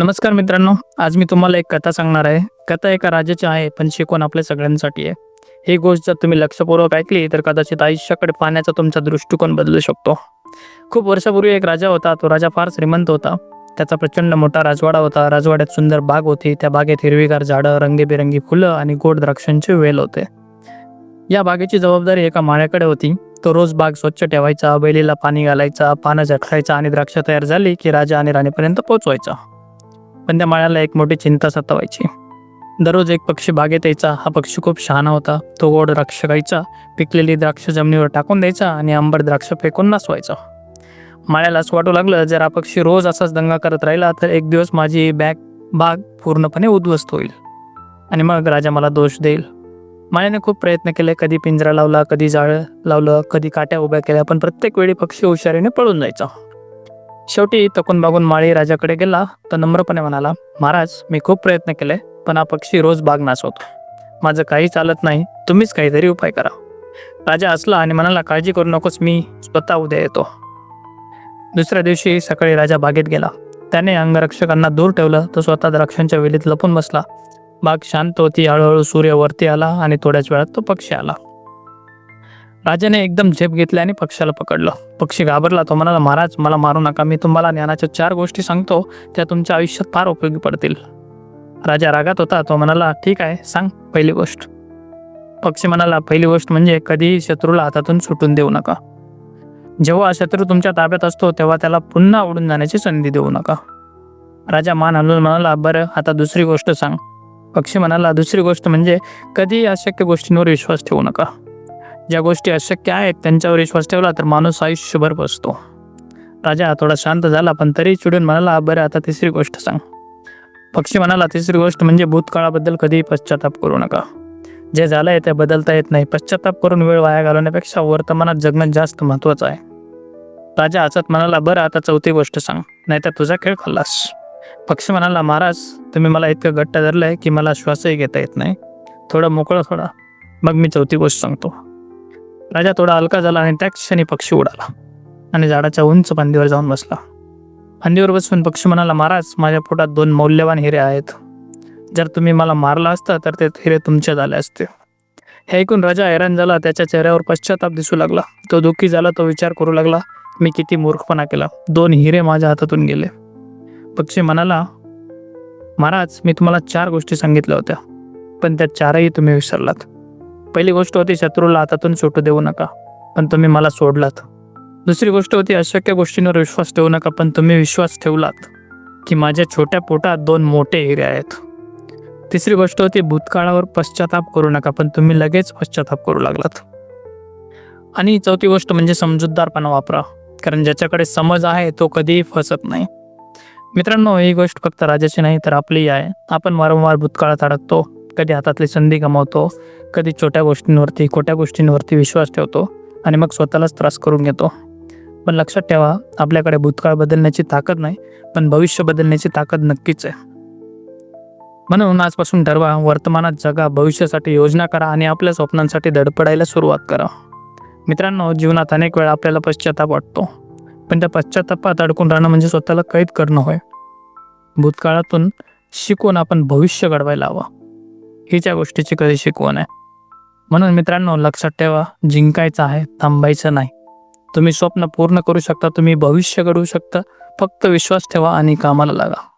नमस्कार मित्रांनो आज मी तुम्हाला एक कथा सांगणार आहे. कथा एका राजाची आहे पण शिकवण आपल्या सगळ्यांसाठी आहे. ही गोष्ट जर तुम्ही लक्षपूर्वक ऐकली तर कदाचित आयुष्याकडे पाहण्याचा तुमचा दृष्टिकोन बदलू शकतो. खूप वर्षापूर्वी एक राजा होता तो राजा फार श्रीमंत होता. त्याचा प्रचंड मोठा राजवाडा होता. राजवाड्यात सुंदर बाग होती. त्या बागेत हिरवीगार झाडं रंगीबेरंगी फुलं आणि गोड द्राक्षांचे वेल होते. या बागेची जबाबदारी एका माळ्याकडे होती. तो रोज बाग स्वच्छ ठेवायचा बैलीला पाणी घालायचा पानं झटकायचा आणि द्राक्ष तयार झाली की राजा आणि राणीपर्यंत पोहोचवायचा. पण त्या माळ्याला एक मोठी चिंता सतावायची. दररोज एक पक्षी बागेत यायचा. हा पक्षी खूप शहाणा होता. तो गोड द्राक्ष खायचा पिकलेली द्राक्ष जमिनीवर टाकून द्यायचा आणि आंबट द्राक्ष फेकून नाचवायचा माळ्याला असं वाटू लागलं जर हा पक्षी रोज असाच दंगा करत राहिला तर एक दिवस माझी बॅग बाग पूर्णपणे उद्ध्वस्त होईल. आणि मग राजा मला दोष देईल. माळ्याने खूप प्रयत्न केले. कधी पिंजरा लावला कधी जाळं लावलं कधी काट्या उभ्या केल्या पण प्रत्येक वेळी पक्षी हुशारीने पळून जायचा. शेवटी तकून बागून माळी राजाकडे गेला तर नम्रपणे म्हणाला महाराज मी खूप प्रयत्न केले पण हा पक्षी रोज बाग नाचवतो माझं काही चालत नाही तुम्हीच काहीतरी उपाय करा. राजा असला आणि म्हणाला काळजी करू नकोस मी स्वतः उद्या येतो. दुसऱ्या दिवशी सकाळी राजा बागेत गेला. त्याने अंगरक्षकांना दूर ठेवलं तर स्वतः द्राक्षांच्या वेलीत लपून बसला. बाग शांत होती हळूहळू सूर्य वरती आला आणि थोड्याच वेळात तो पक्षी आला. राजाने एकदम झेप घेतली आणि पक्षाला पकडलं. पक्षी घाबरला. तो म्हणाला महाराज मला मारू नका. मी तुम्हाला ज्ञानाच्या चार गोष्टी सांगतो. त्या तुमच्या आयुष्यात फार उपयोगी पडतील. राजा रागात होता. तो म्हणाला ठीक आहे सांग पहिली गोष्ट. पक्षी म्हणाला पहिली गोष्ट म्हणजे कधीही शत्रूला हातातून सुटून देऊ नका. जेव्हा शत्रू तुमच्या ताब्यात असतो तेव्हा त्याला पुन्हा उडून जाण्याची संधी देऊ नका. राजा मान हलवून म्हणाला बरं आता दुसरी गोष्ट सांग. पक्षी म्हणाला दुसरी गोष्ट म्हणजे कधीही अशक्य गोष्टींवर विश्वास ठेवू नका. ज्या गोष्टी अशक्य आहेत त्यांच्यावर विश्वास ठेवला तर माणूस आयुष्यभर बसतो. राजा थोडा शांत झाला पण तरी चिडून म्हणाला बरं आता तिसरी गोष्ट सांग. पक्षी म्हणाला तिसरी गोष्ट म्हणजे भूतकाळाबद्दल कधीही पश्चाताप करू नका. जे झालंय ते बदलता येत नाही. पश्चाताप करून वेळ वाया घालवण्यापेक्षा वर्तमानात जगणं जास्त महत्त्वाचं आहे. राजा हसत म्हणाला बरं आता चौथी गोष्ट सांग. नाहीतर तुझा खेळ खाल्लास. पक्षी म्हणाला महाराज तुम्ही मला इतकं घट्ट धरलंय की मला श्वासही घेता येत नाही. थोडं मोकळं थोडा मग मी चौथी गोष्ट सांगतो. राजा थोडा हलका झाला आणि त्या क्षणी पक्षी उडाला आणि झाडाच्या उंच फांदीवर जाऊन बसला. फांदीवर बसून पक्षी म्हणाला महाराज माझ्या पोटात दोन मौल्यवान हिरे आहेत. जर तुम्ही मला मारला असता तर ते हिरे तुमचे झाले असते. हे ऐकून राजा हैराण झाला. त्याच्या चेहऱ्यावर पश्चाताप दिसू लागला. तो दुःखी झाला तो विचार करू लागला मी किती मूर्खपणा केला. दोन हिरे माझ्या हातातून गेले. पक्षी म्हणाला महाराज मी तुम्हाला चार गोष्टी सांगितल्या होत्या पण त्या चारही तुम्ही विसरलात. पहिली गोष्ट होती शत्रूला हातातून सुटू देऊ नका पण तुम्ही मला सोडलात. दुसरी गोष्ट होती अशक्य गोष्टींवर विश्वास ठेवू नका पण तुम्ही विश्वास ठेवलात की माझ्या छोट्या पोटात दोन मोठे हिरे आहेत. तिसरी गोष्ट होती भूतकाळावर पश्चाताप करू नका पण तुम्ही लगेच पश्चाताप करू लागलात. आणि चौथी गोष्ट म्हणजे समजूतदारपणा वापरा कारण ज्याच्याकडे समज आहे तो कधीही फसत नाही. मित्रांनो ही गोष्ट फक्त राजाची नाही तर आपलीही आहे. आपण वारंवार भूतकाळात अडकतो कधी हातातली संधी गमावतो कधी छोट्या गोष्टींवरती खोट्या गोष्टींवरती विश्वास ठेवतो आणि मग स्वतःलाच त्रास करून घेतो. पण लक्षात ठेवा आपल्याकडे भूतकाळ बदलण्याची ताकद नाही पण भविष्य बदलण्याची ताकद नक्कीच आहे. म्हणून आजपासून ठरवा वर्तमानात जगा भविष्यासाठी योजना करा आणि आपल्या स्वप्नांसाठी धडपडायला सुरुवात करा. मित्रांनो जीवनात अनेक वेळा आपल्याला पश्चाताप वाटतो पण त्या पश्चातापात अडकून राहणं म्हणजे स्वतःला कैद करणं होय. भूतकाळातून शिकून आपण भविष्य घडवायला हवं. हीच या गोष्टीची कधी शिकवण आहे. म्हणून मित्रांनो लक्षात ठेवा जिंकायचं आहे थांबायचं नाही. तुम्ही स्वप्न पूर्ण करू शकता तुम्ही भविष्य घडवू शकता. फक्त विश्वास ठेवा आणि कामाला लागा.